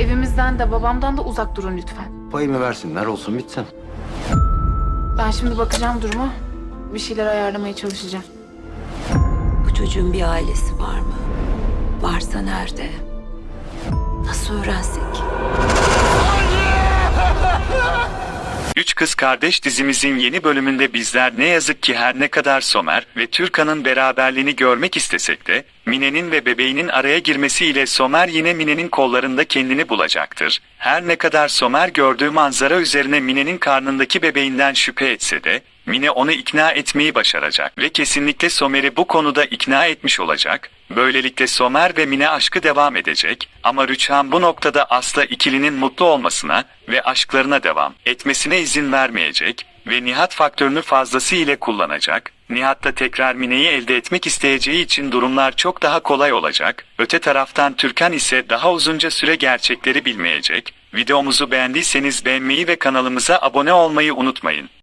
Evimizden de babamdan da uzak durun lütfen. Payımı versinler olsun bitsin. Ben şimdi bakacağım duruma. Bir şeyler ayarlamaya çalışacağım. Bu çocuğun bir ailesi var mı? Varsa nerede? Nasıl öğrensek? Kız Kardeş dizimizin yeni bölümünde bizler ne yazık ki her ne kadar Somer ve Türkan'ın beraberliğini görmek istesek de, Mine'nin ve bebeğinin araya girmesiyle Somer yine Mine'nin kollarında kendini bulacaktır. Her ne kadar Somer gördüğü manzara üzerine Mine'nin karnındaki bebeğinden şüphe etse de, Mine onu ikna etmeyi başaracak ve kesinlikle Somer'i bu konuda ikna etmiş olacak. Böylelikle Somer ve Mine aşkı devam edecek ama Rüçhan bu noktada asla ikilinin mutlu olmasına ve aşklarına devam etmesine izin vermeyecek ve Nihat faktörünü fazlası ile kullanacak. Nihat da tekrar Mine'yi elde etmek isteyeceği için durumlar çok daha kolay olacak. Öte taraftan Türkan ise daha uzunca süre gerçekleri bilmeyecek. Videomuzu beğendiyseniz beğenmeyi ve kanalımıza abone olmayı unutmayın.